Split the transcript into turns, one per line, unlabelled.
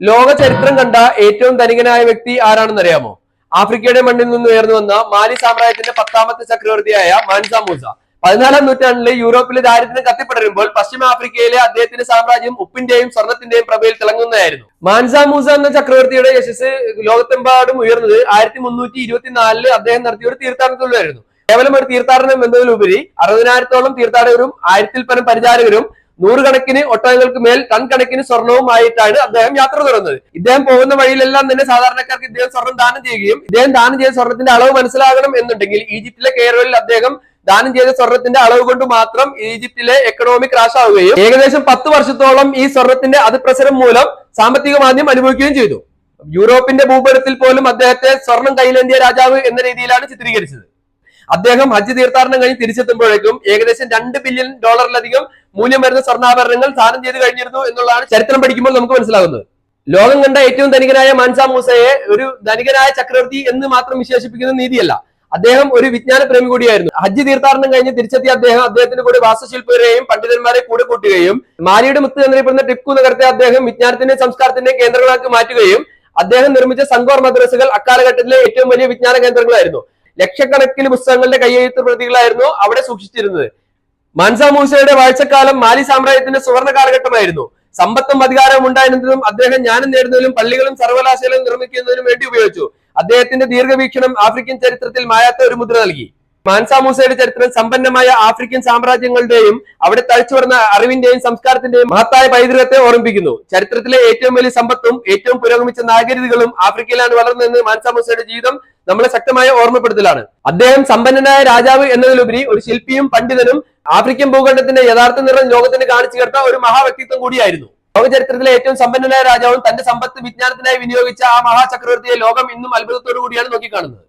ലോക ചരിത്രം കണ്ട ഏറ്റവും ധനികനായ വ്യക്തി ആരാണെന്ന് അറിയാമോ ആഫ്രിക്കയുടെ മണ്ണിൽ നിന്ന് ഉയർന്നു വന്ന മാലി സാമ്രാജ്യത്തിന്റെ പത്താമത്തെ ചക്രവർത്തിയായ മാൻസ മൂസ പതിനാലാം നൂറ്റാണ്ടിലെ യൂറോപ്പിലെ ദാരിദ്ര്യം കത്തിപ്പടരുമ്പോൾ പശ്ചിമ ആഫ്രിക്കയിലെ അദ്ദേഹത്തിന്റെ സാമ്രാജ്യം ഉപ്പിന്റെയും സ്വർണത്തിന്റെയും പ്രഭയിൽ തിളങ്ങുന്നതായിരുന്നു. മാൻസ മൂസ എന്ന ചക്രവർത്തിയുടെ യശസ് ലോകത്തെമ്പാടും ഉയർന്നത് ആയിരത്തി മുന്നൂറ്റി ഇരുപത്തിനാലിൽ അദ്ദേഹം നടത്തിയ ഒരു തീർത്ഥാടനത്തിലായിരുന്നു കേവലം ഒരു തീർത്ഥാടനം എന്നതിലുപരി അറുപതിനായിരത്തോളം തീർത്ഥാടകരും ആയിരത്തിൽ പരം പരിചാരകരും നൂറുകണക്കിന് ഒട്ടകങ്ങൾക്ക് മേൽ ടൺ കണക്കിന് സ്വർണവുമായിട്ടാണ് അദ്ദേഹം യാത്ര തുടർന്നത് ഇദ്ദേഹം പോകുന്ന വഴിയിലെല്ലാം തന്നെ സാധാരണക്കാർക്ക് ഇദ്ദേഹം സ്വർണം ദാനം ചെയ്യുകയും ഇദ്ദേഹം ദാനം ചെയ്ത സ്വർണത്തിന്റെ അളവ് മനസ്സിലാകണം എന്നുണ്ടെങ്കിൽ ഈജിപ്തിലെ കെയറോയിൽ അദ്ദേഹം ദാനം ചെയ്ത സ്വർണത്തിന്റെ അളവ് കൊണ്ട് മാത്രം ഈജിപ്തിലെ എക്കണോമിക് ക്രാഷ് ആവുകയും ഏകദേശം പത്ത് വർഷത്തോളം ഈ സ്വർണത്തിന്റെ അതിപ്രസരം മൂലം സാമ്പത്തിക മാന്ദ്യം അനുഭവിക്കുകയും ചെയ്തു. യൂറോപ്പിന്റെ ഭൂപടത്തിൽ പോലും അദ്ദേഹത്തെ സ്വർണം കയ്യിലേന്ത്യ രാജാവ് എന്ന രീതിയിലാണ് ചിത്രീകരിച്ചത്. അദ്ദേഹം ഹജ്ജ് തീർത്ഥാടനം കഴിഞ്ഞ് തിരിച്ചെത്തുമ്പോഴേക്കും ഏകദേശം രണ്ട് ബില്യൺ ഡോളറിലധികം മൂല്യം വരുന്ന സ്വർണാഭരണങ്ങൾ ദാനം ചെയ്ത് കഴിഞ്ഞിരുന്നു എന്നുള്ളതാണ് ചരിത്രം പഠിക്കുമ്പോൾ നമുക്ക് മനസ്സിലാകുന്നത്. ലോകം കണ്ട ഏറ്റവും ധനികനായ മാൻസാ മൂസയെ ഒരു ധനികനായ ചക്രവർത്തി എന്ന് മാത്രം വിശേഷിപ്പിക്കുന്ന നീതിയല്ല. അദ്ദേഹം ഒരു വിജ്ഞാന പ്രേമി കൂടിയായിരുന്നു. ഹജ്ജ് തീർത്ഥാടനം കഴിഞ്ഞ് തിരിച്ചെത്തിയ അദ്ദേഹം അദ്ദേഹത്തിന്റെ കൂടെ വാസ്തുശില്പരെയും പണ്ഡിതന്മാരെ കൂടെ കൂട്ടുകയും മാലിയുടെ മുത്ത് എന്നറിയപ്പെടുന്ന ടിപ്പു നഗരത്തെ അദ്ദേഹം വിജ്ഞാനത്തിന്റെയും സംസ്കാരത്തിന്റെയും കേന്ദ്രങ്ങളാക്കി മാറ്റുകയും അദ്ദേഹം നിർമ്മിച്ച സംഗോർ മദ്രസകൾ അക്കാലഘട്ടത്തിലെ ഏറ്റവും വലിയ വിജ്ഞാന കേന്ദ്രങ്ങളായിരുന്നു. ലക്ഷക്കണക്കിന് പുസ്തകങ്ങളുടെ കയ്യെഴുത്ത് പ്രതികളായിരുന്നു അവിടെ സൂക്ഷിച്ചിരുന്നത്. മാൻസ മൂസയുടെ വാഴ്ചക്കാലം മാലി സാമ്രാജ്യത്തിന്റെ സുവർണ കാലഘട്ടമായിരുന്നു. സമ്പത്തും അധികാരവും ഉണ്ടായിരുന്നതിനും അദ്ദേഹം ജ്ഞാനം നേടുന്നതിനും പള്ളികളും സർവകലാശാലകളും നിർമ്മിക്കുന്നതിനും വേണ്ടി ഉപയോഗിച്ചു. അദ്ദേഹത്തിന്റെ ദീർഘവീക്ഷണം ആഫ്രിക്കൻ ചരിത്രത്തിൽ മായാത്ത ഒരു മുദ്ര നൽകി. മാൻസ മൂസയുടെ ചരിത്രം സമ്പന്നമായ ആഫ്രിക്കൻ സാമ്രാജ്യങ്ങളുടെയും അവിടെ തഴച്ചു വരുന്ന അറിവിന്റെയും സംസ്കാരത്തിന്റെയും മഹത്തായ പൈതൃകത്തെ ഓർമ്മിപ്പിക്കുന്നു. ചരിത്രത്തിലെ ഏറ്റവും വലിയ സമ്പത്തും ഏറ്റവും പുരോഗമിച്ച നാഗരികതകളും ആഫ്രിക്കയിലാണ് വളർന്നതെന്ന് മാൻസ മൂസയുടെ ജീവിതം നമ്മളെ ശക്തമായ ഓർമ്മപ്പെടുത്തലാണ്. അദ്ദേഹം സമ്പന്നനായ രാജാവ് എന്നതിലുപരി ഒരു ശില്പിയും പണ്ഡിതനും ആഫ്രിക്കൻ ഭൂഖണ്ഡത്തിന്റെ യഥാർത്ഥ നിറം ലോകത്തിന് കാണിച്ചു കേട്ട ഒരു മഹാവ്യക്തിത്വം കൂടിയായിരുന്നു. ലോക ചരിത്രത്തിലെ ഏറ്റവും സമ്പന്നനായ രാജാവും തന്റെ സമ്പത്ത് വിജ്ഞാനത്തിനായി വിനിയോഗിച്ച ആ മഹാചക്രവർത്തിയെ ലോകം ഇന്നും അത്ഭുതത്തോടു കൂടിയാണ് നോക്കിക്കാണുന്നത്.